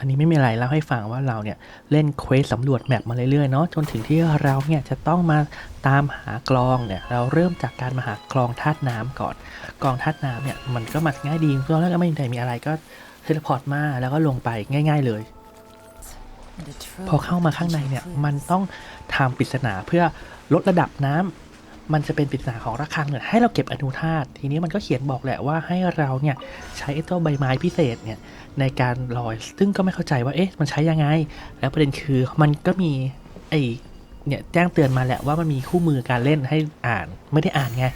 อันนี้ไม่มีอะไรเล่าให้ฟังว่าเราเนี่ยเล่นเควสสำรวจแมปมาเรื่อยๆเนาะจนถึงที่เราเนี่ยจะต้องมาตามหากลองเนี่ยเราเริ่มจากการมาหากลองธาตุน้ำก่อนกลองธาตุน้ำเนี่ยมันก็มาง่ายดีตอนแรกก็ไม่ได้มีอะไรก็เทเลพอร์ตมาแล้วก็ลงไปง่าย ๆเลย พอเข้ามาข้างในเนี่ยมันต้องทำปริศนาเพื่อลดระดับน้ำมันจะเป็นปริศนาของระฆังเนี่ยให้เราเก็บอนุธาตุทีนี้มันก็เขียนบอกแหละว่าให้เราเนี่ยใช้ไอ้ตัวใบไม้พิเศษเนี่ย ในการลอย ซึ่งก็ไม่เข้าใจว่าเอ๊ะมันใช้ยังไง แล้วประเด็นคือมันก็มีไอ้เนี่ยแจ้งเตือนมาแหละว่ามันมีคู่มือการเล่นให้อ่านไม่ได้อ่านไง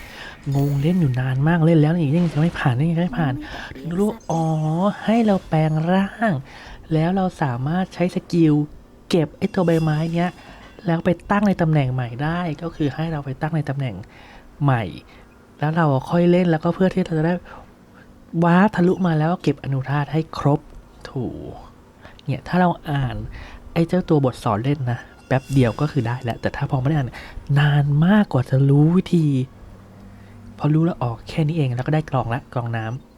งงเล่นอยู่นานมากเล่นแล้วนี่ยังจะไม่ผ่านนี่ยังไม่ผ่านถึงรู้อ๋อให้เราแปลงร่าง แล้วเราสามารถใช้สกิลเก็บไอ้ตัวใบไม้เนี้ยแล้วไปตั้งในตำแหน่งใหม่ได้ก็คือให้เราไปตั้งในตำแหน่งใหม่ แล้วเราค่อยเล่นแล้วก็เพื่อที่เราจะได้ ว้าทะลุมาแล้วเก็บอนุธาตให้ครบถูกเนี่ยถ้าเราอ่านไอ้เจ้าตัวบทสอนเล่นนะแป๊บเดียวก็คือได้แล้ว แต่ถ้าพอไม่ได้อ่านนานมากกว่าจะรู้วิธี พอรู้แล้วออกแค่นี้เองแล้วก็ได้กรองละกรองน้ำ